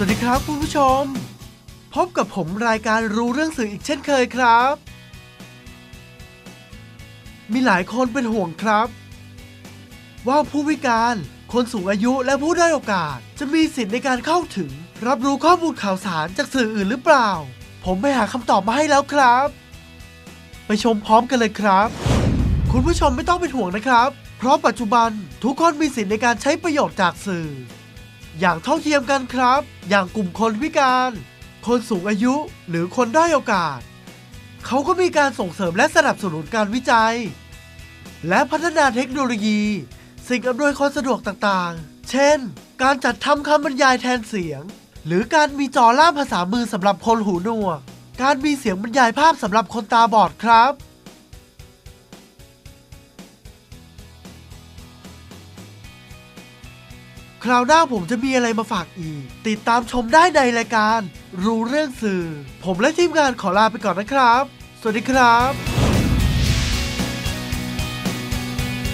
สวัสดีครับคุณผู้ชม พบกับผมรายการรู้เรื่องสื่ออีกเช่นเคยครับ มีหลายคนเป็นห่วงครับ ว่าผู้พิการ คนสูงอายุและผู้ด้อยโอกาส จะมีสิทธิ์ในการเข้าถึง รับรู้ข้อมูลข่าวสารจากสื่ออื่นหรือเปล่า ผมไปหาคำตอบมาให้แล้วครับ ไปชมพร้อมกันเลยครับ คุณผู้ชมไม่ต้องเป็นห่วงนะครับ เพราะปัจจุบันทุกคนมีสิทธิ์ในการใช้ประโยชน์จากสื่อ อย่างเท่าเทียมกันครับ อย่างกลุ่มคนพิการ คนสูงอายุหรือคนด้อยโอกาส เขาก็มีการส่งเสริมและสนับสนุนการวิจัย และพัฒนาเทคโนโลยี สิ่งอำนวยความสะดวกต่างๆ เช่น การจัดทำคำบรรยายแทนเสียง หรือการมีจอล่ามภาษามือสำหรับคนหูหนวก การมีเสียงบรรยายภาพสำหรับคนตาบอดครับ ราวหน้าผมจะมีอะไรมาฝากอีก ติดตามชมได้ในรายการ รู้เรื่องสื่อ ผมและทีมงานขอลาไปก่อนนะครับ สวัสดีครับ